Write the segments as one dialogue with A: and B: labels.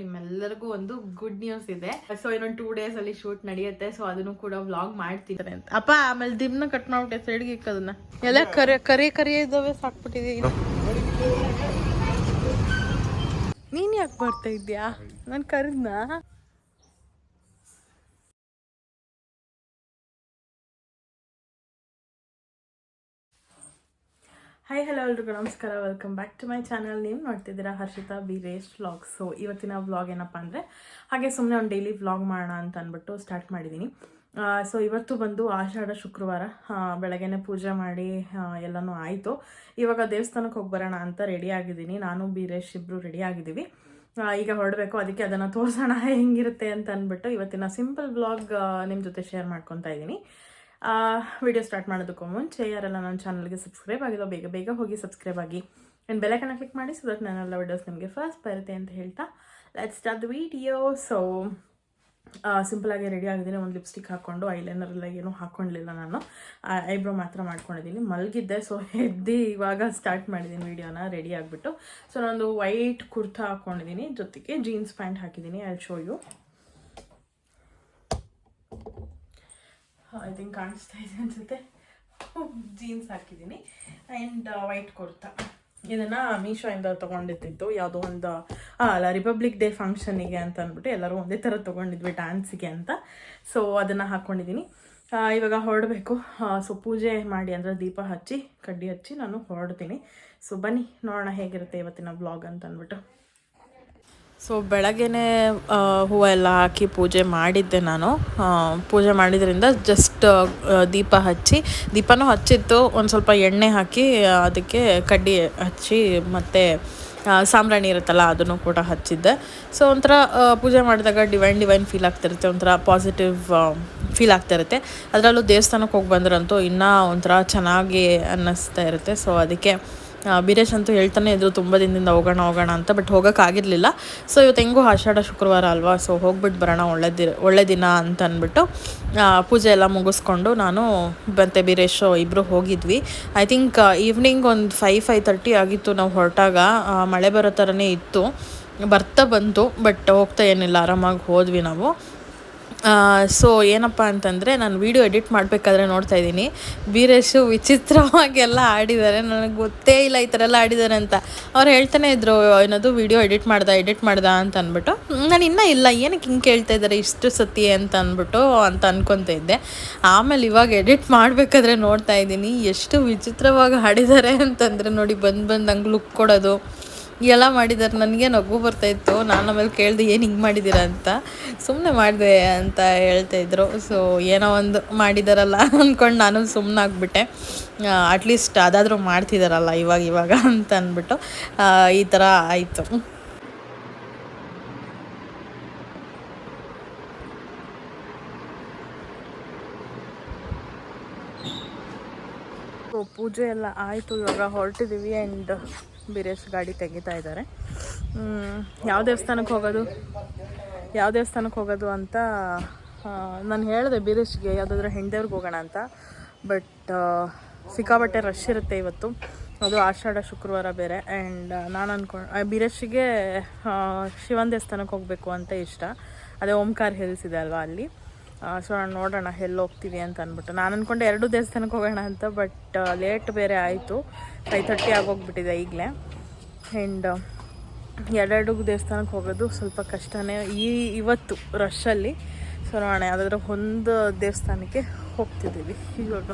A: ನಿಮ್ಮೆಲ್ಲರಿಗೂ ಒಂದು good news ಇದೆ. ಸೊ ಇನ್ನೊಂದು ಟೂ ಡೇಸ್ ಅಲ್ಲಿ ಶೂಟ್ ನಡೆಯುತ್ತೆ. ಸೊ ಅದನ್ನು ಕೂಡ ವ್ಲಾಗ್ ಮಾಡ್ತಿದ್ದಾರೆ ಅಂತ. ಅಪ್ಪ, ಆಮೇಲೆ ದಿಮ್ನ ಕಟ್ ಮಾಡ್ಬಿಟ್ಟೆ ಸೈಡ್ಗೆ ಇಕ್ಕದನ್ನ ಎಲ್ಲ ಕರೆ ಕರೆ ಕರೆ ಇದಾವೆ ಸಾಕ್ಬಿಟ್ಟಿದೀನಿ ನೀನ್ ಯಾಕೆ ಬರ್ತಾ ಇದ್ಯಾ ನಾನು ಕರೆದ್ನಾ? ಹಾಯ್ ಹಲೋ ಎಲ್ರಿಗೂ ನಮಸ್ಕಾರ. Welcome back to my channel ನೀವು ನೋಡ್ತಿದ್ದೀರಾ ಹರ್ಷಿತಾ ಬೀರೇಶ್ ವ್ಲಾಗ್ ಸೊ ಇವತ್ತಿನ ವ್ಲಾಗ್ ಏನಪ್ಪ ಅಂದರೆ, ಹಾಗೆ ಸುಮ್ಮನೆ ಒಂದು ಡೈಲಿ ವ್ಲಾಗ್ ಮಾಡೋಣ ಅಂತ ಅಂದ್ಬಿಟ್ಟು ಸ್ಟಾರ್ಟ್ ಮಾಡಿದ್ದೀನಿ ಸೊ ಇವತ್ತು ಬಂದು ಆಷಾಢ, ಶುಕ್ರವಾರ ಬೆಳಗ್ಗೆನೆ ಪೂಜೆ ಮಾಡಿ ಎಲ್ಲನೂ ಆಯಿತು. ಇವಾಗ ದೇವಸ್ಥಾನಕ್ಕೆ ಹೋಗಿ ಬರೋಣ ಅಂತ ರೆಡಿ ಆಗಿದ್ದೀನಿ ನಾನು ಬೀರೇಶ್ ಇಬ್ಬರು ರೆಡಿ ಆಗಿದ್ದೀವಿ ಈಗ ಹೊರಡಬೇಕು, ಅದಕ್ಕೆ ಅದನ್ನು ತೋರಿಸೋಣ ಹೆಂಗಿರುತ್ತೆ ಅಂತ ಅಂದ್ಬಿಟ್ಟು ಇವತ್ತಿನ ಸಿಂಪಲ್ ವ್ಲಾಗ್ ನಿಮ್ಮ ಜೊತೆ ಶೇರ್ ಮಾಡ್ಕೊತಾ ಇದ್ದೀನಿ ವಿಡಿಯೋ ಸ್ಟಾರ್ಟ್ ಮಾಡೋದಕ್ಕೂ ಮುಂಚೆ ಯಾರೆಲ್ಲ ನನ್ನ ಚಾನಲ್ಗೆ ಸಬ್ಸ್ಕ್ರೈಬ್ ಆಗಿದೋ ಬೇಗ ಬೇಗ ಹೋಗಿ ಸಬ್ಸ್ಕ್ರೈಬ್ ಆಗಿ. ಆ್ಯಂಡ್ ಬೆಲೈಕನ್ನ ಕ್ಲಿಕ್ ಮಾಡಿ ಸೊ ದಟ್ ನನ್ನೆಲ್ಲ ವಿಡಿಯೋಸ್ ನಿಮಗೆ ಫಸ್ಟ್ ಬರುತ್ತೆ ಅಂತ ಹೇಳ್ತಾ. Let start the video so ಸಿಂಪಲಾಗಿ ರೆಡಿ ಆಗಿದ್ದೀನಿ. ಒಂದು ಲಿಪ್ಸ್ಟಿಕ್ ಹಾಕ್ಕೊಂಡು ಐಲೈನರ್ ಎಲ್ಲ ಏನೂ ಹಾಕ್ಕೊಂಡಿಲ್ಲ ನಾನು. ಐಬ್ರೋ ಮಾತ್ರ ಮಾಡ್ಕೊಂಡಿದ್ದೀನಿ. ಮಲಗಿದ್ದೆ. ಸೊ ಎದ್ದು ಇವಾಗ ಸ್ಟಾರ್ಟ್ ಮಾಡಿದ್ದೀನಿ ವಿಡಿಯೋನ ರೆಡಿ ಆಗಿಬಿಟ್ಟು. ಸೊ ನಾನೊಂದು ವೈಟ್ ಕುರ್ತಾ ಹಾಕ್ಕೊಂಡಿದ್ದೀನಿ ಜೊತೆಗೆ ಜೀನ್ಸ್ ಪ್ಯಾಂಟ್ ಹಾಕಿದ್ದೀನಿ. I show you I think ಕಾಣಿಸ್ತಾ ಇದೆ ಅನ್ಸುತ್ತೆ. ಜೀನ್ಸ್ ಹಾಕಿದ್ದೀನಿ. And white kurta. ಇದನ್ನು ಮೀಶೋಯಿಂದ ತೊಗೊಂಡಿದ್ದು ಯಾವುದೋ ಒಂದು ಅಲ್ಲ ರಿಪಬ್ಲಿಕ್ ಡೇ ಫಂಕ್ಷನಿಗೆ ಅಂತ ಅಂದ್ಬಿಟ್ಟು ಎಲ್ಲರೂ ಒಂದೇ ಥರ ತೊಗೊಂಡಿದ್ವಿ ಡ್ಯಾನ್ಸಿಗೆ ಅಂತ. ಸೊ ಅದನ್ನು ಹಾಕ್ಕೊಂಡಿದ್ದೀನಿ ಇವಾಗ ಹೊರಡಬೇಕು. ಸೊ ಪೂಜೆ ಮಾಡಿ ಅಂದರೆ ದೀಪ ಹಚ್ಚಿ, ಕಡ್ಡಿ ಹಚ್ಚಿ ನಾನು ಹೊರಡ್ತೀನಿ. ಸೊ ಬನ್ನಿ, ನೋಡೋಣ ಹೇಗಿರುತ್ತೆ ಇವತ್ತಿನ ಬ್ಲಾಗ್ ಅಂತ ಅಂದ್ಬಿಟ್ಟು. ಸೊ ಬೆಳಗ್ಗೆ ಹೂವು ಎಲ್ಲ ಹಾಕಿ ಪೂಜೆ ಮಾಡಿದ್ದೆ ನಾನು. ಪೂಜೆ ಮಾಡಿದ್ರಿಂದ ಜಸ್ಟ್ ದೀಪ ಹಚ್ಚಿ, ದೀಪನೂ ಹಚ್ಚಿತ್ತು. ಒಂದು ಸ್ವಲ್ಪ ಎಣ್ಣೆ ಹಾಕಿ ಅದಕ್ಕೆ ಕಡ್ಡಿ ಹಚ್ಚಿ ಮತ್ತು ಸಾಂಬ್ರಾಣಿ ಇರುತ್ತಲ್ಲ, ಅದನ್ನು ಕೂಡ ಹಚ್ಚಿದ್ದೆ. ಸೊ ಒಂಥರ ಪೂಜೆ ಮಾಡಿದಾಗ ಡಿವೈನ್ ಡಿವೈನ್ ಫೀಲ್ ಆಗ್ತಿರುತ್ತೆ. ಒಂಥರ ಪಾಸಿಟಿವ್ ಫೀಲ್ ಆಗ್ತಿರುತ್ತೆ. ಅದರಲ್ಲೂ ದೇವಸ್ಥಾನಕ್ಕೆ ಹೋಗಿ ಬಂದ್ರಂತೂ ಇನ್ನೂ ಒಂಥರ ಚೆನ್ನಾಗಿ ಅನ್ನಿಸ್ತಾ ಇರುತ್ತೆ. ಸೊ ಅದಕ್ಕೆ ಬೀರೇಶ್ ಅಂತೂ ಹೇಳ್ತಾನೆ ಇದ್ರು, ತುಂಬ ದಿನದಿಂದ ಹೋಗೋಣ ಹೋಗೋಣ ಅಂತ ಬಟ್ ಹೋಗೋಕ್ಕಾಗಿರಲಿಲ್ಲ. ಸೊ ಇವತ್ತು ಹೆಂಗೂ ಆಷಾಢ ಶುಕ್ರವಾರ ಅಲ್ವಾ? ಸೊ ಹೋಗ್ಬಿಟ್ಟು ಬರೋಣ ಒಳ್ಳೆ ದಿನ ಒಳ್ಳೆ ದಿನ ಅಂತ ಅಂದ್ಬಿಟ್ಟು ಪೂಜೆ ಎಲ್ಲ ಮುಗಿಸ್ಕೊಂಡು ನಾನು ಮತ್ತು ಬೀರೇಶು ಇಬ್ಬರು ಹೋಗಿದ್ವಿ. ಐ ಥಿಂಕ್ ಈವ್ನಿಂಗ್ ಒಂದು ಫೈವ್ ಫೈವ್ ತರ್ಟಿ ಆಗಿತ್ತು ನಾವು ಹೊರಟಾಗ. ಮಳೆ ಬರೋ ಥರನೇ ಇತ್ತು. ಬರ್ತಾ ಬಂತು ಬಟ್ ಹೋಗ್ತಾ ಏನಿಲ್ಲ, ಆರಾಮಾಗಿ ಹೋದ್ವಿ ನಾವು. ಸೊ ಏನಪ್ಪ ಅಂತಂದರೆ ನಾನು ವೀಡಿಯೋ ಎಡಿಟ್ ಮಾಡಬೇಕಾದ್ರೆ ನೋಡ್ತಾ ಇದ್ದೀನಿ. ವೀರೇಶು ವಿಚಿತ್ರವಾಗೆಲ್ಲ ಆಡಿದ್ದಾರೆ. ನನಗೆ ಗೊತ್ತೇ ಇಲ್ಲ ಈ ಥರ ಎಲ್ಲ ಆಡಿದ್ದಾರೆ ಅಂತ. ಅವ್ರು ಹೇಳ್ತಾನೆ ಇದ್ರು, ಏನದು ವೀಡಿಯೋ ಎಡಿಟ್ ಮಾಡ್ದ ಎಡಿಟ್ ಮಾಡ್ದ ಅಂತ ಅಂದ್ಬಿಟ್ಟು. ನಾನು ಇನ್ನೂ ಇಲ್ಲ, ಏನಕ್ಕೆ ಹಿಂಗೆ ಕೇಳ್ತಾ ಇದ್ದಾರೆ ಇಷ್ಟು ಸತಿ ಅಂತ ಅಂದ್ಬಿಟ್ಟು ಅಂತ ಅನ್ಕೊತ ಇದ್ದೆ. ಆಮೇಲೆ ಇವಾಗ ಎಡಿಟ್ ಮಾಡಬೇಕಾದ್ರೆ ನೋಡ್ತಾ ಇದ್ದೀನಿ. ಎಷ್ಟು ವಿಚಿತ್ರವಾಗಿ ಆಡಿದ್ದಾರೆ ಅಂತಂದರೆ ನೋಡಿ, ಬಂದು ಬಂದು ಹಂಗೆ ಲುಕ್ ಕೊಡೋದು. ಎಲ್ಲ ಮಾಡಿದ್ದಾರೆ ನನಗೆ ನಗು ಬರ್ತಾಯಿತ್ತು ನಾನು ಆಮೇಲೆ ಕೇಳಿದೆ, ಏನು ಹಿಂಗೆ ಮಾಡಿದ್ದೀರಾ ಅಂತ? ಸುಮ್ಮನೆ ಮಾಡಿದೆ ಅಂತ ಹೇಳ್ತಾ ಇದ್ರು. ಸೊ ಏನೋ ಒಂದು ಮಾಡಿದಾರಲ್ಲ ಅಂದ್ಕೊಂಡು ನಾನು ಸುಮ್ಮನೆ ಆಗಿಬಿಟ್ಟೆ. ಅಟ್ಲೀಸ್ಟ್ ಅದಾದರೂ ಮಾಡ್ತಿದ್ದಾರಲ್ಲ ಇವಾಗ ಇವಾಗ ಅಂತ ಅಂದ್ಬಿಟ್ಟು ಈ ಥರ ಆಯಿತು. ಪೂಜೆ ಎಲ್ಲ ಆಯಿತು, ಇವಾಗ ಹೊರಟಿದ್ದೀವಿ ಆ್ಯಂಡ್ ಬೀರೇಶ್ ಗಾಡಿ ತೆಗಿತಾ ಇದ್ದಾರೆ ಯಾವ ದೇವಸ್ಥಾನಕ್ಕೆ ಹೋಗೋದು? ಯಾವ ದೇವಸ್ಥಾನಕ್ಕೆ ಹೋಗೋದು ಅಂತ ನಾನು ಹೇಳಿದೆ ಬೀರೇಶ್ಗೆ ಯಾವುದಾದ್ರೂ ಹೆಣ್ದೇವ್ರಿಗೆ ಹೋಗೋಣ ಅಂತ. ಬಟ್ ಸಿಕ್ಕಾಬಟ್ಟೆ ರಶ್ ಇರುತ್ತೆ ಇವತ್ತು. ಅದು ಆಷಾಢ, ಶುಕ್ರವಾರ ಬೇರೆ. ಆ್ಯಂಡ್ ನಾನು ಅಂದ್ಕೊಂಡು ಬೀರೇಶಿಗೆ ಶಿವನ ದೇವಸ್ಥಾನಕ್ಕೆ ಹೋಗಬೇಕು ಅಂತ ಇಷ್ಟ. ಅದೇ ಓಂಕಾರ ಹಿಲ್ಸ್ ಇದೆ ಅಲ್ವಾ ಅಲ್ಲಿ? ಸೊ ನಾನು ನೋಡೋಣ, ಎಲ್ಲಿ ಹೋಗ್ತೀವಿ ಅಂತ ಅಂದ್ಬಿಟ್ಟು ನಾನು ಅಂದ್ಕೊಂಡೆ ಎರಡು ದೇವಸ್ಥಾನಕ್ಕೆ ಹೋಗೋಣ ಅಂತ, ಬಟ್ ಲೇಟ್ ಬೇರೆ ಆಯಿತು. ಫೈವ್ ತರ್ಟಿ ಆಗೋಗ್ಬಿಟ್ಟಿದೆ ಈಗಲೇ. ಆ್ಯಂಡ್ ಎರಡೆರಡು ದೇವಸ್ಥಾನಕ್ಕೆ ಹೋಗೋದು ಸ್ವಲ್ಪ ಕಷ್ಟನೇ ಈ ಇವತ್ತು ರಶಲ್ಲಿ ಸೊ ನೋಡೋಣ ಯಾವುದಾದ್ರೂ ಒಂದು ದೇವಸ್ಥಾನಕ್ಕೆ ಹೋಗ್ತಿದ್ದೀವಿ ಇವಾಗ.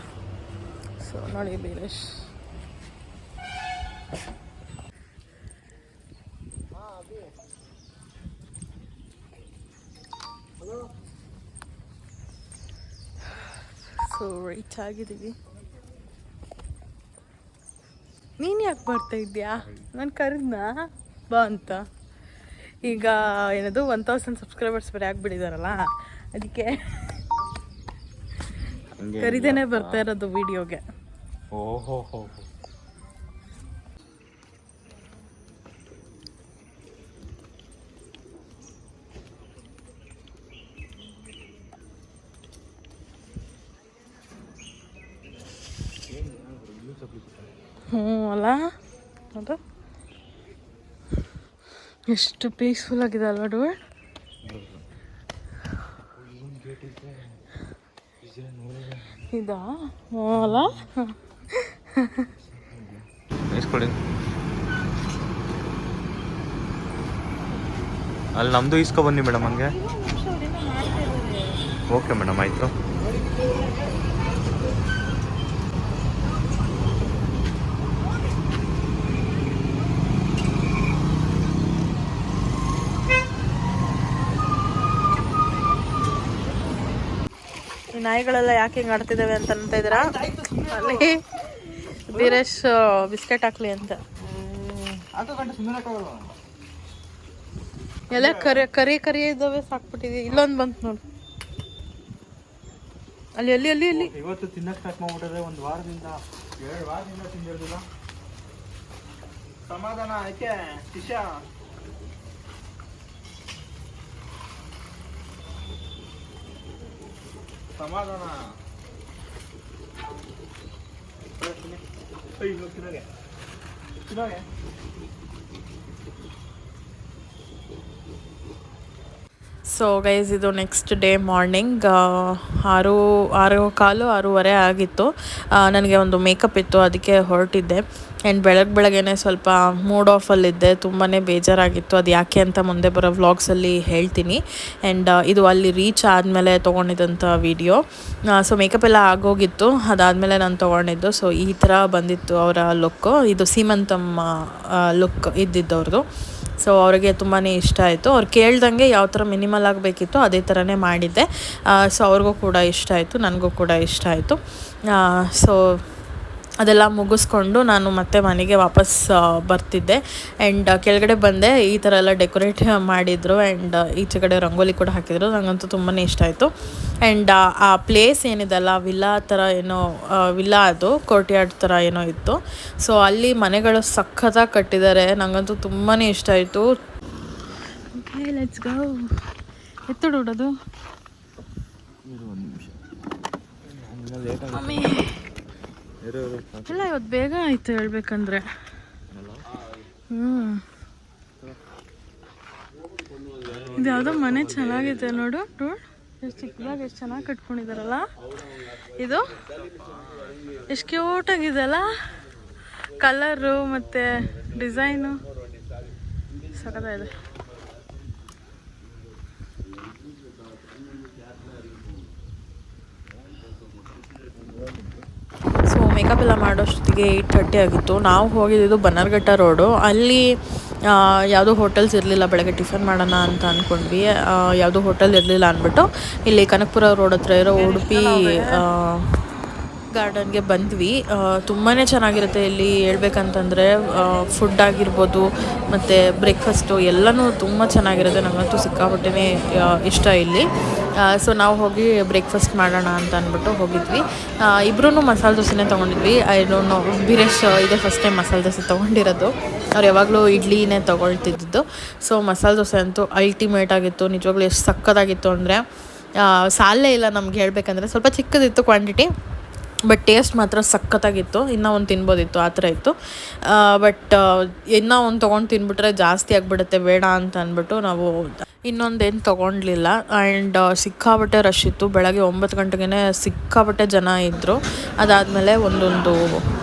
A: ಸೊ ನೋಡಿ ಬೀರೇಶ್. ಸೊ ರೀಚ್ ಆಗಿದ್ದೀವಿ. ನೀನು ಯಾಕೆ ಬರ್ತಾ ಇದ್ದೀಯಾ ನಾನು ಕರೆದ್ನಾ? ಬಾ ಅಂತ. ಈಗ ಏನದು ಒನ್ ತೌಸಂಡ್ ಸಬ್ಸ್ಕ್ರೈಬರ್ಸ್ ಬೇರೆ ಆಗಿಬಿಟ್ಟಿದಾರಲ್ಲ ಅದಕ್ಕೆ ಕರಿದೇನೆ ಬರ್ತಾ ಇರೋದು ವಿಡಿಯೋಗೆ
B: ಓಹೋ ಹೋ
A: ಹ್ಞೂ ಅಲ್ಲ? ಅದು ಎಷ್ಟು ಪೀಸ್ಫುಲ್ ಆಗಿದೆ ಅಲ್ವಾ ಡೂ ಇದಾ? ಅಲ್ಲ?
B: ಇಸ್ಕೊಡಿ. ಅಲ್ಲಿ ನಮ್ಮದು ಇಸ್ಕೊ ಬನ್ನಿ ಮೇಡಮ್ ಹಂಗೆ. ಓಕೆ ಮೇಡಮ್ ಆಯಿತು.
A: ನಾಯಿಗಳೆಲ್ಲ ಯಾಕೆ ಹಿಂಗೆ ಆಡ್ತಿದ್ದಾವೆ ಅಂತ ಅಂತ ಇದ್ದೀರಾ? ಅಲ್ಲಿ ಬೀರೇಶ್ ಬಿಸ್ಕೆಟ್ ಹಾಕ್ಲಿ ಅಂತ. ಎಲ್ಲ ಕರಿ ಕರಿ ಕರಿ ಇದ್ದಾವೆ, ಸಾಕ್ಬಿಟ್ಟಿದ್ವಿ. ಇಲ್ಲೊಂದು ಬಂತು ನೋಡು. ಅಲ್ಲಿ ಅಲ್ಲಿ ಅಲ್ಲಿ ಅಲ್ಲಿ.
B: ಇವತ್ತು ತಿನ್ನಕ್ಕೆ ಸ್ಟಾರ್ಟ್ ಮಾಡ್ಬಿಟ್ಟಿದೆ. ಒಂದು ವಾರದಿಂದ, ಎರಡು ವಾರದಿಂದ ತಿಂದಿರೋದಿಲ್ಲ.
A: ಸಮಾಧಾನ, ಆಯ್ಕೆ ಶಿಶಾ
B: ಸಮಾಧಾನ.
A: ಸೊ ಗೈಸ್ ಇದು ನೆಕ್ಸ್ಟ್ ಡೇ ಮಾರ್ನಿಂಗ್ ಆರು ಆರು ಕಾಲು ಆರೂವರೆ ಆಗಿತ್ತು. ನನಗೆ ಒಂದು ಮೇಕಪ್ ಇತ್ತು, ಅದಕ್ಕೆ ಹೊರಟಿದ್ದೆ. ಆ್ಯಂಡ್ ಬೆಳಗ್ಗೆ ಬೆಳಗ್ಗೆನೆ ಸ್ವಲ್ಪ ಮೂಡ್ ಆಫಲ್ಲಿದ್ದೆ ತುಂಬಾ ಬೇಜಾರಾಗಿತ್ತು. ಅದು ಯಾಕೆ ಅಂತ ಮುಂದೆ ಬರೋ ವ್ಲಾಗ್ಸಲ್ಲಿ ಹೇಳ್ತೀನಿ. ಆ್ಯಂಡ್ ಇದು ಅಲ್ಲಿ ರೀಚ್ ಆದಮೇಲೆ ತೊಗೊಂಡಿದ್ದಂಥ ವಿಡಿಯೋ ಸೊ ಮೇಕಪ್ ಎಲ್ಲ ಆಗೋಗಿತ್ತು. ಅದಾದಮೇಲೆ ನಾನು ತೊಗೊಂಡಿದ್ದು. ಸೊ ಈ ಥರ ಬಂದಿತ್ತು ಅವರ ಲುಕ್ಕು ಇದು ಸೀಮಂತಮ್ಮ ಲುಕ್ ಇದ್ದಿದ್ದವ್ರದ್ದು ಸೊ ಅವರಿಗೆ ತುಂಬಾ ಇಷ್ಟ ಆಯಿತು. ಅವ್ರು ಕೇಳ್ದಂಗೆ ಯಾವ ಥರ ಮಿನಿಮಲ್ ಆಗಬೇಕಿತ್ತು ಅದೇ ಥರನೇ ಮಾಡಿದ್ದೆ. ಸೊ ಅವ್ರಿಗೂ ಕೂಡ ಇಷ್ಟ ಆಯಿತು, ನನಗೂ ಕೂಡ ಇಷ್ಟ ಆಯಿತು. ಸೊ ಅದೆಲ್ಲ ಮುಗಿಸ್ಕೊಂಡು ನಾನು ಮತ್ತೆ ಮನೆಗೆ ವಾಪಸ್ ಬರ್ತಿದ್ದೆ. ಆ್ಯಂಡ್ ಕೆಳಗಡೆ ಬಂದೆ. ಈ ಥರ ಎಲ್ಲ ಡೆಕೋರೇಟ್ ಮಾಡಿದರು. ಆ್ಯಂಡ್ ಈಚೆ ಕಡೆ ರಂಗೋಲಿ ಕೂಡ ಹಾಕಿದರು. ನನಗಂತೂ ತುಂಬಾ ಇಷ್ಟ ಆಯಿತು. ಆ್ಯಂಡ್ ಆ ಪ್ಲೇಸ್ ಏನಿದೆಲ್ಲ ವಿಲ್ಲಾ ಥರ ಏನೋ ವಿಲ್ಲಾ ಅದು ಕೋರ್ಟ್ಯಾರ್ಡ್ ಥರ ಏನೋ ಇತ್ತು. ಸೊ ಅಲ್ಲಿ ಮನೆಗಳು ಸಖತ್ತಾಗಿ ಕಟ್ಟಿದ್ದಾರೆ. ನನಗಂತೂ ತುಂಬಾ ಇಷ್ಟ ಆಯಿತು. ಲೆಟ್ಸ್ ಗೋ ಎತ್ತಡೋಡೋದು ಮಮ್ಮಿ. ಇಲ್ಲ ಇವತ್ತು ಬೇಗ ಆಯ್ತು ಹೇಳ್ಬೇಕಂದ್ರೆ. ಹ್ಞೂ ಇದು ಯಾವುದೋ ಮನೆ ಚೆನ್ನಾಗಿದೆ ನೋಡು ನೋಡು. ಎಷ್ಟು ಚಿಕ್ಕದಾಗಿ ಎಷ್ಟು ಚೆನ್ನಾಗಿ ಕಟ್ಕೊಂಡಿದಾರಲ್ಲ? ಇದು ಎಷ್ಟು ಕ್ಯೂಟಾಗಿದೆ ಅಲ್ಲ? ಕಲರು ಮತ್ತು ಡಿಸೈನು ಸಖತ್ತಾಗಿದೆ. ಎಲ್ಲ ಮಾಡೋಷ್ಟೊತ್ತಿಗೆ ಏಯ್ಟ್ ಥರ್ಟಿ ಆಗಿತ್ತು. ನಾವು ಹೋಗಿದ್ದು ಬನ್ನರ್ಘಟ್ಟ ರೋಡು ಅಲ್ಲಿ ಯಾವುದೂ ಹೋಟೆಲ್ಸ್ ಇರಲಿಲ್ಲ, ಬೆಳಗ್ಗೆ ಟಿಫನ್ ಮಾಡೋಣ ಅಂತ ಅಂದ್ಕೊಂಡ್ವಿ ಯಾವುದೋ ಹೋಟೆಲ್ ಇರಲಿಲ್ಲ ಅಂದ್ಬಿಟ್ಟು ಇಲ್ಲಿ ಕನಕಪುರ ರೋಡ್ ಹತ್ರ ಇರೋ ಉಡುಪಿ ಗಾರ್ಡನ್ಗೆ ಬಂದ್ವಿ. ತುಂಬಾ ಚೆನ್ನಾಗಿರುತ್ತೆ ಇಲ್ಲಿ ಹೇಳ್ಬೇಕಂತಂದರೆ ಫುಡ್ ಆಗಿರ್ಬೋದು, ಮತ್ತು ಬ್ರೇಕ್ಫಾಸ್ಟು ಎಲ್ಲನೂ ತುಂಬ ಚೆನ್ನಾಗಿರುತ್ತೆ. ನನಗಂತೂ ಸಿಕ್ಕಾಪಟ್ಟೆ ಇಷ್ಟ ಇಲ್ಲಿ. ಸೊ ನಾವು ಹೋಗಿ ಬ್ರೇಕ್ಫಾಸ್ಟ್ ಮಾಡೋಣ ಅಂತ ಅಂದ್ಬಿಟ್ಟು ಹೋಗಿದ್ವಿ. ಇಬ್ಬರೂ ಮಸಾಲೆ ದೋಸೆನೇ ತೊಗೊಂಡಿದ್ವಿ. ಐ ಡೋಂಟ್ ನೋ ಬೀರೇಶ್ ಇದೇ ಫಸ್ಟ್ ಟೈಮ್ ಮಸಾಲೆ ದೋಸೆ ತೊಗೊಂಡಿರೋದು. ಅವ್ರು ಯಾವಾಗಲೂ ಇಡ್ಲಿನೇ ತೊಗೊಳ್ತಿದ್ದು ಸೊ ಮಸಾಲೆ ದೋಸೆ ಅಂತೂ ಅಲ್ಟಿಮೇಟ್ ಆಗಿತ್ತು. ನಿಜವಾಗ್ಲೂ ಎಷ್ಟು ಸಕ್ಕತ್ತಾಗಿತ್ತು ಅಂದರೆ ಸಾಲೇ ಇಲ್ಲ ನಮ್ಗೆ ಹೇಳಬೇಕಂದ್ರೆ. ಸ್ವಲ್ಪ ಚಿಕ್ಕದಿತ್ತು ಕ್ವಾಂಟಿಟಿ ಬಟ್ ಟೇಸ್ಟ್ ಮಾತ್ರ ಸಖತ್ತಾಗಿತ್ತು. ಇನ್ನೂ ಒಂದು ತಿನ್ಬೋದಿತ್ತು, ಆ ಥರ ಇತ್ತು. ಬಟ್ ಇನ್ನೂ ಒಂದು ತೊಗೊಂಡು ತಿನ್ಬಿಟ್ರೆ ಜಾಸ್ತಿ ಆಗಿಬಿಡುತ್ತೆ, ಬೇಡ ಅಂತ ಅಂದ್ಬಿಟ್ಟು ನಾವು ಇನ್ನೊಂದೇನು ತೊಗೊಂಡ್ಲಿಲ್ಲ. ಆ್ಯಂಡ್ ಸಿಕ್ಕಾಬಟ್ಟೆ ರಶ್ ಇತ್ತು. ಬೆಳಗ್ಗೆ ಒಂಬತ್ತು ಗಂಟೆಗೆ ಸಿಕ್ಕಾಬಟ್ಟೆ ಜನ ಇದ್ದರು ಅದಾದಮೇಲೆ ಒಂದೊಂದು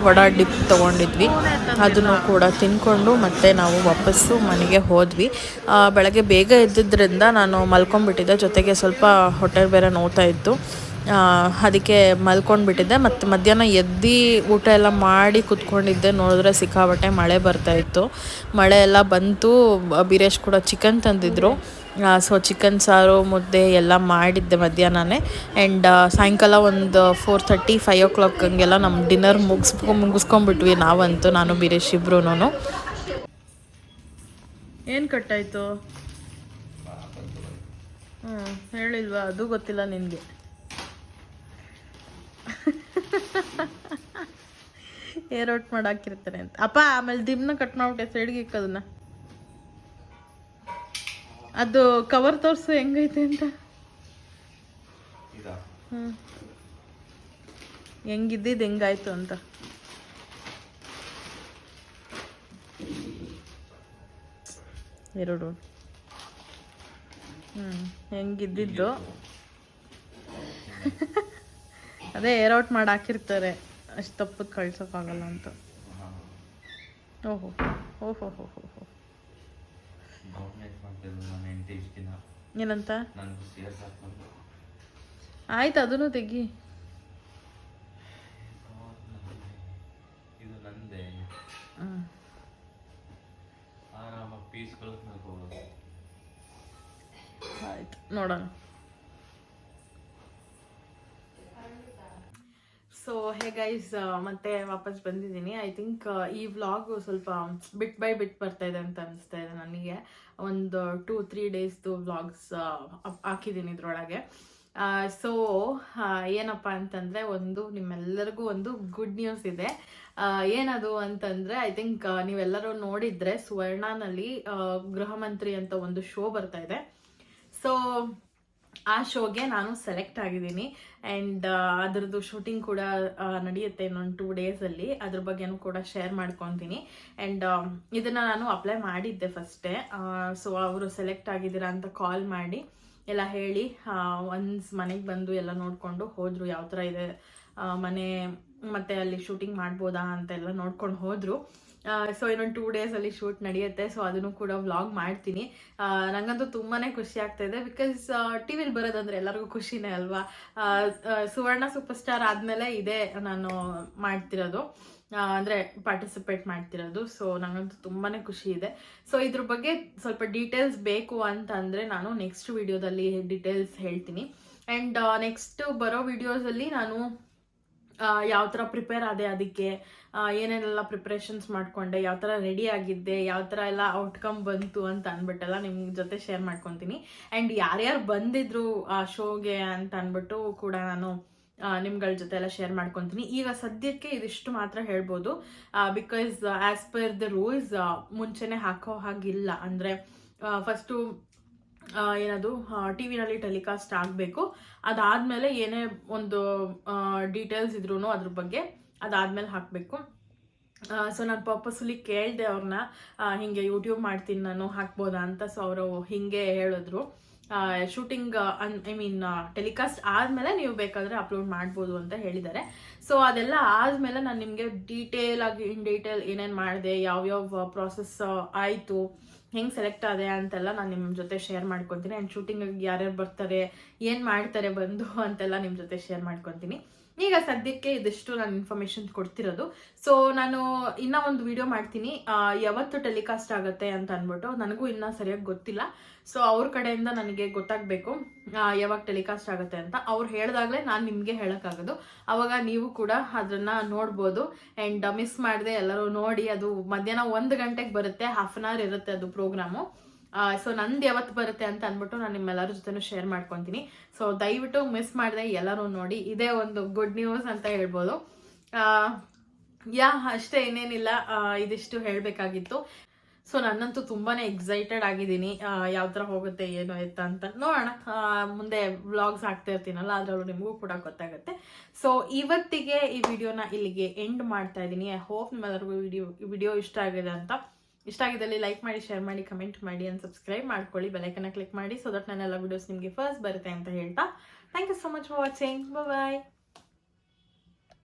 A: ವಡಾ ಡಿಪ್ ತೊಗೊಂಡಿದ್ವಿ. ಅದನ್ನು ಕೂಡ ತಿನ್ಕೊಂಡು ಮತ್ತೆ ನಾವು ವಾಪಸ್ಸು ಮನೆಗೆ ಹೋದ್ವಿ. ಬೆಳಗ್ಗೆ ಬೇಗ ಎದ್ದಿದ್ದರಿಂದ ನಾನು ಮಲ್ಕೊಂಡ್ಬಿಟ್ಟಿದ್ದೆ. ಜೊತೆಗೆ ಸ್ವಲ್ಪ ಹೊಟ್ಟೆ ಬೇರೆ ನೋವ್ತಾ ಇತ್ತು. ಅದಕ್ಕೆ ಮಲ್ಕೊಂಡ್ಬಿಟ್ಟಿದ್ದೆ. ಮತ್ತು ಮಧ್ಯಾಹ್ನ ಎದ್ದು ಊಟ ಎಲ್ಲ ಮಾಡಿ ಕುತ್ಕೊಂಡಿದ್ದೆ. ನೋಡಿದ್ರೆ ಸಿಕ್ಕಾಬಟ್ಟೆ ಮಳೆ ಬರ್ತಾ ಇತ್ತು. ಮಳೆ ಎಲ್ಲ ಬಂತು. ಬೀರೇಶ್ ಕೂಡ ಚಿಕನ್ ತಂದಿದ್ರು. ಸೊ ಚಿಕನ್ ಸಾರು, ಮುದ್ದೆ ಎಲ್ಲ ಮಾಡಿದ್ದೆ ಮಧ್ಯಾಹ್ನನೇ. ಆ್ಯಂಡ್ ಸಾಯಂಕಾಲ ಒಂದು four thirty five o'clock ಹಂಗೆಲ್ಲ ನಮ್ಮ ಡಿನ್ನರ್ ಮುಗಿಸ್ಕೊ ಮುಗಿಸ್ಕೊಂಬಿಟ್ವಿ ನಾವಂತೂ, ನಾನು, ಬೀರೇಶ್ ಇಬ್ರು ಏನು ಕಟ್ಟಾಯಿತು? ಹ್ಞೂ ಹೇಳಿಲ್ವಾ? ಅದು ಗೊತ್ತಿಲ್ಲ ನಿನಗೆ. ಏರ್ ಔಟ್ ಮಾಡಾಕಿರ್ತಾರೆ ಅಂತ. ಅಪ್ಪ ಆಮೇಲೆ ದಿಮ್ನ ಕಟ್ ಮಾಡ್ಬಿಟ್ಟೆ ಸೈಡ್ಗೆ ಇಕ್ಕದನ್ನ ಅದು ಕವರ್ ತೋರಿಸು ಹೆಂಗೈತೆ ಅಂತ. ಹ್ಞೂ ಹೆಂಗಿದ್ದಿದ್ದು ಹೆಂಗಾಯ್ತು ಅಂತ. ಎರಡು. ಹ್ಞೂ ಹೆಂಗಿದ್ದಿದ್ದು. ಅದೇ ಏರ್ ಔಟ್ ಮಾಡಿ ಹಾಕಿರ್ತಾರೆ. ಅಷ್ಟು ತಪ್ಪು ಕಳ್ಸೋಕ್ಕಾಗಲ್ಲ ಅಂತ. ಓಹೋ ಓಹೋ ಹೋ ಹೋ ಹೋ
B: ಗೌರ್ಮೆಂಟ್ ಮಾಡ್ತಿದ್ರು ನಾನು ಹೆಂಡತಿ
A: ಏನಂತ? ಆಯ್ತು ಅದನ್ನು ತೆಗಿ. ಆಯ್ತು ನೋಡೋಣ ಸೊ ಹೇ ಗೈಸ್ ಮತ್ತೆ ವಾಪಸ್ ಬಂದಿದ್ದೀನಿ. ಐ ಥಿಂಕ್ ಈ ವ್ಲಾಗ್ ಸ್ವಲ್ಪ ಬಿಟ್ ಬೈ ಬಿಟ್ ಬರ್ತಾ ಇದೆ ಅಂತ ಅನಿಸ್ತಾ ಇದೆ ನನಗೆ. ಒಂದು ಟೂ ತ್ರೀ ಡೇಸ್ದು ವ್ಲಾಗ್ಸ್ ಹಾಕಿದ್ದೀನಿ ಇದ್ರೊಳಗೆ. ಸೊ ಏನಪ್ಪ ಅಂತಂದರೆ ಒಂದು ನಿಮ್ಮೆಲ್ಲರಿಗೂ ಒಂದು ಗುಡ್ ನ್ಯೂಸ್ ಇದೆ. ಏನದು ಅಂತಂದರೆ ಐ ಥಿಂಕ್ ನೀವೆಲ್ಲರೂ ನೋಡಿದರೆ ಸುವರ್ಣನಲ್ಲಿ ಗೃಹ ಮಂತ್ರಿ ಅಂತ ಒಂದು ಶೋ ಬರ್ತಾ ಇದೆ. ಸೊ ಆ ಶೋಗೆ ನಾನು ಸೆಲೆಕ್ಟ್ ಆಗಿದ್ದೀನಿ. ಆ್ಯಂಡ್ ಅದರದ್ದು ಶೂಟಿಂಗ್ ಕೂಡ ನಡೆಯುತ್ತೆ ಇನ್ನೊಂದು ಟೂ ಡೇಸಲ್ಲಿ ಅದ್ರ ಬಗ್ಗೆನೂ ಕೂಡ ಶೇರ್ ಮಾಡ್ಕೊತೀನಿ. ಆ್ಯಂಡ್ ಇದನ್ನು ನಾನು ಅಪ್ಲೈ ಮಾಡಿದ್ದೆ ಫಸ್ಟೇ ಸೊ ಅವರು ಸೆಲೆಕ್ಟ್ ಆಗಿದ್ದೀರಾ ಅಂತ ಕಾಲ್ ಮಾಡಿ ಎಲ್ಲ ಹೇಳಿ ಒನ್ಸ್ ಮನೆಗೆ ಬಂದು ಎಲ್ಲ ನೋಡಿಕೊಂಡು ಹೋದರು ಯಾವ ಥರ ಇದೆ ಮನೆ, ಮತ್ತು ಅಲ್ಲಿ ಶೂಟಿಂಗ್ ಮಾಡ್ಬೋದಾ ಅಂತೆಲ್ಲ ನೋಡ್ಕೊಂಡು ಹೋದರು. ಸೊ ಇನ್ನೊಂದು ಟೂ ಡೇಸಲ್ಲಿ ಶೂಟ್ ನಡೆಯುತ್ತೆ ಸೊ ಅದನ್ನು ಕೂಡ ವ್ಲಾಗ್ ಮಾಡ್ತೀನಿ. ನನಗಂತೂ ನಂಗಂತೂ ತುಂಬಾ ಖುಷಿ ಆಗ್ತಾ ಇದೆ ಬಿಕಾಸ್ ಟಿ ವಿಲಿ ಬರೋದಂದ್ರೆ ಎಲ್ಲರಿಗೂ ಖುಷಿನೇ ಅಲ್ವಾ? ಸುವರ್ಣ ಸೂಪರ್ ಸ್ಟಾರ್ ಆದಮೇಲೆ ಇದೇ ನಾನು ಮಾಡ್ತಿರೋದು. ಅಂದರೆ ಪಾರ್ಟಿಸಿಪೇಟ್ ಮಾಡ್ತಿರೋದು ಸೊ ನನಗಂತೂ ತುಂಬಾ ಖುಷಿ ಇದೆ. ಸೊ ಇದ್ರ ಬಗ್ಗೆ ಸ್ವಲ್ಪ ಡೀಟೇಲ್ಸ್ ಬೇಕು ಅಂತಂದರೆ ನಾನು ನೆಕ್ಸ್ಟ್ ವಿಡಿಯೋದಲ್ಲಿ ಡೀಟೇಲ್ಸ್ ಹೇಳ್ತೀನಿ. ಆ್ಯಂಡ್ ನೆಕ್ಸ್ಟ್ ಬರೋ ವಿಡಿಯೋಸಲ್ಲಿ ನಾನು ಯಾವ ಥರ ಪ್ರಿಪೇರ್ ಆದೆ ಅದಕ್ಕೆ ಏನೇನೆಲ್ಲ ಪ್ರಿಪ್ರೇಷನ್ಸ್ ಮಾಡಿಕೊಂಡೆ, ಯಾವ ಥರ ರೆಡಿ ಆಗಿದ್ದೆ, ಯಾವ ಥರ ಎಲ್ಲ ಔಟ್ಕಮ್ ಬಂತು ಅಂತ ಅಂದ್ಬಿಟ್ಟೆಲ್ಲ ನಿಮ್ಮ ಜೊತೆ ಶೇರ್ ಮಾಡ್ಕೊತೀನಿ. ಆ್ಯಂಡ್ ಯಾರ್ಯಾರು ಬಂದಿದ್ರು ಆ ಶೋಗೆ ಅಂತ ಅಂದ್ಬಿಟ್ಟು ಕೂಡ ನಾನು ನಿಮ್ಗಳ ಜೊತೆ ಎಲ್ಲ ಶೇರ್ ಮಾಡ್ಕೊತೀನಿ. ಈಗ ಸದ್ಯಕ್ಕೆ ಇದಿಷ್ಟು ಮಾತ್ರ ಹೇಳ್ಬೋದು. Because as per the rules ಮುಂಚೆನೇ ಹಾಕೋ ಹಾಗಿಲ್ಲ. ಅಂದರೆ ಫಸ್ಟು ಏನದು ಟಿ ವಿನಲ್ಲಿ ಟೆಲಿಕಾಸ್ಟ್ ಆಗಬೇಕು. ಅದಾದಮೇಲೆ ಏನೇ ಒಂದು ಡೀಟೇಲ್ಸ್ ಇದ್ರೂ ಅದ್ರ ಬಗ್ಗೆ ಅದಾದಮೇಲೆ ಹಾಕಬೇಕು. ಸೊ ನಾನು ಪರ್ಪಸ್ಫುಲಿ ಕೇಳಿದೆ ಅವ್ರನ್ನ ಹಿಂಗೆ ಯೂಟ್ಯೂಬ್ ಮಾಡ್ತೀನಿ ನಾನು, ಹಾಕ್ಬೋದಾ? ಅಂತ ಸೊ ಅವರು ಹಿಂಗೆ ಹೇಳಿದ್ರು. ಶೂಟಿಂಗ್ ಐ ಮೀನ್ ಟೆಲಿಕಾಸ್ಟ್ ಆದಮೇಲೆ ನೀವು ಬೇಕಾದರೆ ಅಪ್ಲೋಡ್ ಮಾಡ್ಬೋದು ಅಂತ ಹೇಳಿದ್ದಾರೆ. ಸೊ ಅದೆಲ್ಲ ಆದಮೇಲೆ ನಾನು ನಿಮಗೆ ಡೀಟೇಲ್ ಆಗಿ ಇನ್ ಡೀಟೇಲ್ ಏನೇನು ಮಾಡಿದೆ, ಯಾವ್ಯಾವ ಪ್ರಾಸೆಸ್ ಆಯಿತು, ಹೆಂಗೆ ಸೆಲೆಕ್ಟ್ ಆದೆ ಅಂತೆಲ್ಲ ನಾನು ನಿಮ್ಮ ಜೊತೆ ಶೇರ್ ಮಾಡ್ಕೊತೀನಿ. ಆ್ಯಂಡ್ ಶೂಟಿಂಗಿಗೆ ಯಾರ್ಯಾರು ಬರ್ತಾರೆ, ಏನು ಮಾಡ್ತಾರೆ ಬಂದು ಅಂತೆಲ್ಲ ನಿಮ್ಮ ಜೊತೆ ಶೇರ್ ಮಾಡ್ಕೊತೀನಿ. ಈಗ ಸದ್ಯಕ್ಕೆ ಇದಿಷ್ಟು ನಾನು ಇನ್ಫಾರ್ಮೇಶನ್ ಕೊಡ್ತಿರೋದು. ಸೊ ನಾನು ಇನ್ನೂ ಒಂದು ವಿಡಿಯೋ ಮಾಡ್ತೀನಿ. ಯಾವತ್ತು ಟೆಲಿಕಾಸ್ಟ್ ಆಗುತ್ತೆ ಅಂತ ಅಂದ್ಬಿಟ್ಟು. ನನಗೂ ಇನ್ನೂ ಸರಿಯಾಗಿ ಗೊತ್ತಿಲ್ಲ. ಸೊ ಅವ್ರ ಕಡೆಯಿಂದ ನನಗೆ ಗೊತ್ತಾಗಬೇಕು ಯಾವಾಗ ಟೆಲಿಕಾಸ್ಟ್ ಆಗುತ್ತೆ ಅಂತ. ಅವ್ರು ಹೇಳಿದಾಗಲೇ ನಾನು ನಿಮಗೆ ಹೇಳೋಕ್ಕಾಗೋದು. ಅವಾಗ ನೀವು ಕೂಡ ಅದನ್ನು ನೋಡ್ಬೋದು. ಆ್ಯಂಡ್ ಮಿಸ್ ಮಾಡಿದೆ ಎಲ್ಲರೂ ನೋಡಿ, ಅದು ಮಧ್ಯಾಹ್ನ ಒಂದು ಗಂಟೆಗೆ ಬರುತ್ತೆ ಹಾಫ್ ಆನ್ ಅವರ್ ಇರುತ್ತೆ ಅದು ಪ್ರೋಗ್ರಾಮು ಸೊ ನಂದು ಯಾವತ್ತು ಬರುತ್ತೆ ಅಂತ ಅಂದ್ಬಿಟ್ಟು ನಾನು ನಿಮ್ಮೆಲ್ಲರ ಜೊತೆನೂ ಶೇರ್ ಮಾಡ್ಕೊತೀನಿ. ಸೊ ದಯವಿಟ್ಟು ಮಿಸ್ ಮಾಡಿದೆ ಎಲ್ಲರೂ ನೋಡಿ, ಇದೇ ಒಂದು ಗುಡ್ ನ್ಯೂಸ್ ಅಂತ ಹೇಳ್ಬೋದು. ಯಾ, ಅಷ್ಟೇ ಇನ್ನೇನಿಲ್ಲ. ಇದಿಷ್ಟು ಹೇಳಬೇಕಾಗಿತ್ತು. ಸೊ ನನ್ನಂತೂ ತುಂಬಾ ಎಕ್ಸೈಟೆಡ್ ಆಗಿದ್ದೀನಿ. ಯಾವ ಥರ ಹೋಗುತ್ತೆ, ಏನು ಎತ್ತ ಅಂತ. ನೋಡೋಣ. ಮುಂದೆ ವ್ಲಾಗ್ಸ್ ಆಗ್ತಾ ಇರ್ತೀನಲ್ಲ, ಅದರಲ್ಲೂ ನಿಮಗೂ ಕೂಡ ಗೊತ್ತಾಗುತ್ತೆ. ಸೊ ಇವತ್ತಿಗೆ ಈ ವಿಡಿಯೋನ ಇಲ್ಲಿಗೆ ಎಂಡ್ ಮಾಡ್ತಾ ಇದ್ದೀನಿ. ಐ ಹೋಪ್ ನಿಮ್ಮೆಲ್ಲರಿಗೂ ವಿಡಿಯೋ ವಿಡಿಯೋ ಇಷ್ಟ ಆಗಿದೆ ಅಂತ. ಇಷ್ಟ ಆಗಿದ್ದಲ್ಲಿ ಲೈಕ್ ಮಾಡಿ ಶೇರ್ ಮಾಡಿ ಕಮೆಂಟ್ ಮಾಡಿ ಅಂಡ್ ಸಬ್ಸ್ಕ್ರೈಬ್ ಮಾಡ್ಕೊಳ್ಳಿ. ಬೆಲೈಕನ್ನ ಕ್ಲಿಕ್ ಮಾಡಿ ಸೊ ದಟ್ ನನ್ನೆಲ್ಲ ವಿಡಿಯೋಸ್ ನಿಮಗೆ ಫಸ್ಟ್ ಬರುತ್ತೆ ಅಂತ ಹೇಳ್ತಾ. Thank you so much for watching bye